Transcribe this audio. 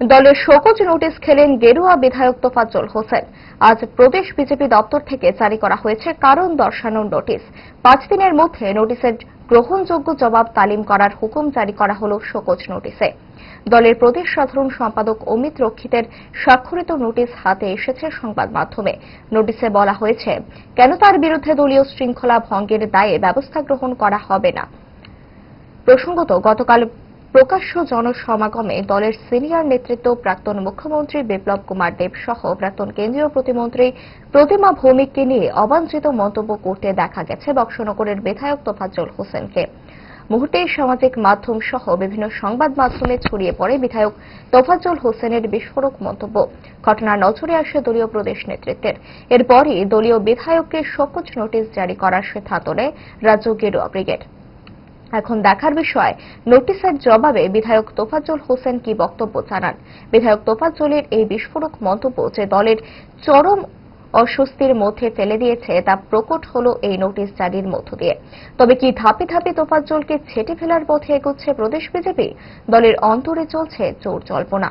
দলের show cause notice খেলেন গেরুয়া বিধায়ক তোফাজ্জল হোসেন। আজ প্রদেশ বিজেপি দপ্তর থেকে জারি করা হয়েছে কারণ দর্শানোর নোটিশ। পাঁচ দিনের মধ্যে নোটিশের গ্রহণযোগ্য জবাব তালিম করার হুকুম জারি করা হল শোকজ নোটিশে। দলের প্রদেশ সাধারণ সম্পাদক অমিত রক্ষিতের স্বাক্ষরিত নোটিশ হাতে এসেছে সংবাদ মাধ্যমে। নোটিশে বলা হয়েছে, কেন তার বিরুদ্ধে দলীয় শৃঙ্খলা ভঙ্গের দায়ে ব্যবস্থা গ্রহণ করা হবে না? প্রসঙ্গত, গতকাল প্রকাশ্য জনসমাগমে দলের সিনিয়র নেতৃত্ব প্রাক্তন মুখ্যমন্ত্রী বিপ্লব কুমার দেব সহ প্রাক্তন কেন্দ্রীয় প্রতিমন্ত্রী প্রতিমা ভৌমিককে নিয়ে অবাঞ্ছিত মন্তব্য করতে দেখা গেছে বক্সনগরের বিধায়ক তোফাজ্জল হোসেনকে। মুহূর্তেই সামাজিক মাধ্যম সহ বিভিন্ন সংবাদ মাধ্যমে ছড়িয়ে পড়ে বিধায়ক তোফাজ্জল হোসেনের বিস্ফোরক মন্তব্য। ঘটনার নজরে আসে দলীয় প্রদেশ নেতৃত্বের। এরপরই দলীয় বিধায়ককে শোকজ নোটিশ জারি করার সিদ্ধান্ত নেয় রাজ্য গেরুয়া ব্রিগেড। এখন দেখার বিষয়, নোটিশের জবাবে বিধায়ক তোফাজ্জল হোসেন কি বক্তব্য জানান? বিধায়ক তোফাজ্জলের এই বিস্ফোরক মন্তব্য যে দলের চরম অস্বস্তির মধ্যে ফেলে দিয়েছে, তা প্রকট হল এই নোটিশ জারির মধ্য দিয়ে। তবে কি ধাপে ধাপে তোফাজ্জলকে ছেটে ফেলার পথে এগোচ্ছে প্রদেশ বিজেপি? দলের অন্তরে চলছে চোর জল্পনা।